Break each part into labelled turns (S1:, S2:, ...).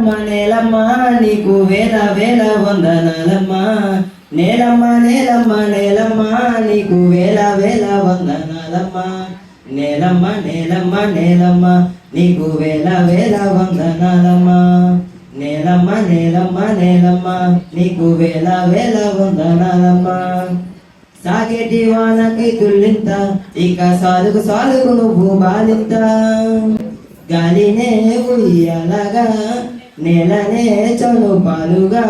S1: అమ్మ నీకు వేల వేల వందనాలమ్మా. నేలమ్మా నేలమ్మా నేలమ్మా నీకు వేల వేల వందనాలమ్మా. నేలమ్మా నేలమ్మా నేలమ్మా నీకు వేల వేల వందనాలమ్మా. నేలమ్మా నేలమ్మా నేలమ్మా నీకు వేల వేల వందనాలమ్మా. సాగేటి వానకి తుల్లింత ఇక సాలుకు సాలుకు నువ్వు బాలింత. గాలినే ఉయ్యాలగా నేలనే చను పాలుగా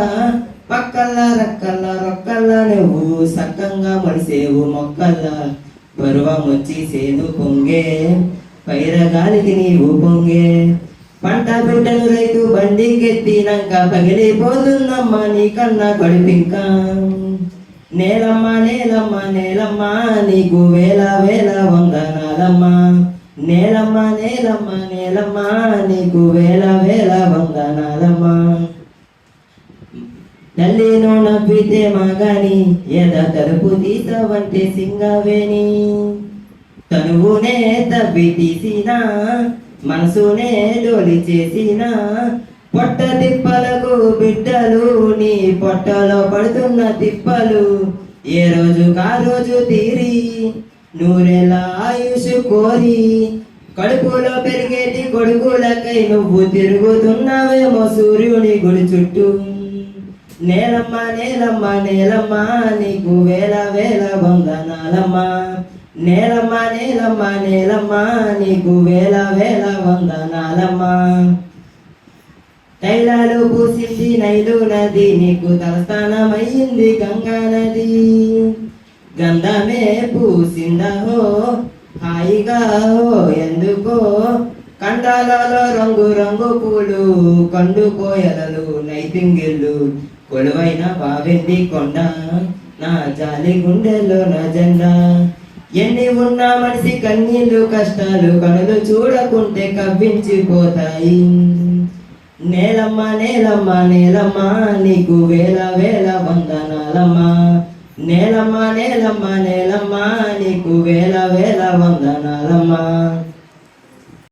S1: పక్కల రక్కల రొక్కల నువ్వు సక్కంగా మడిసేవు మొక్కల. పరువం వచ్చి సేను పొంగే పైర గాలికి నీవు పొంగే. పంట బిడ్డలు రైతు బండికెత్తినాక పగిలిపోతుందమ్మ నీ కన్నా కడుపింకా. నేలమ్మ నేలమ్మ నేలమ్మ నీకు వేల వేల వందనాలమ్మ. నేలమ్మ నేలమ్మ నేలమ్మ నీకు వేల వేల వందనాలమ్మ. తల్లిను నవ్వితే మగని ఎద తలుపు తీసవంటే సింగవేని తనువునే తవ్వి తీసిన మనసునే డోలి చేసిన పొట్ట తిప్పలకు బిడ్డలు నీ పొట్టలో పడుతున్న తిప్పలు ఏ రోజు కా రోజు తీరి. నూరెల ఆయుష్ కోరి కడుపులో పెరిగేటి కొడుకులకై నువ్వు తిరుగుతున్నావేమో సూర్యుని గుడి చుట్టూ. నేలమ్మ నేలమ్మ నేలమ్మ నీకు వేల వేల వందనాలమ్మ. నేలమ్మ నేలమ్మ నేలమ్మ నీకు వేల వేల వందనాలమ్మ. తైలాలు పూసింది నైలు నది నీకు తలస్థానమైంది గంగా నది. గంధమే పూసిందహో హాయిగా హో ఎందుకో? కండాలలో రంగు రంగు పూలు కండు కోయలలు నైతింగిళ్ళు కొలువైన బావింది కొండ నా జాలి గుండెలో నా జెండా. ఎన్ని ఉన్నా మనిషి కన్నీళ్ళు కష్టాలు కనులు చూడకుంటే కవ్వించిపోతాయి. నేలమ్మ నేలమ్మ నేలమ్మ నీకు వేల వేల వందనాలమ్మా. నేలమ్మ నేలమ్మ నేలమ్మ నీకు వేల వేల వందనాలమ్మ.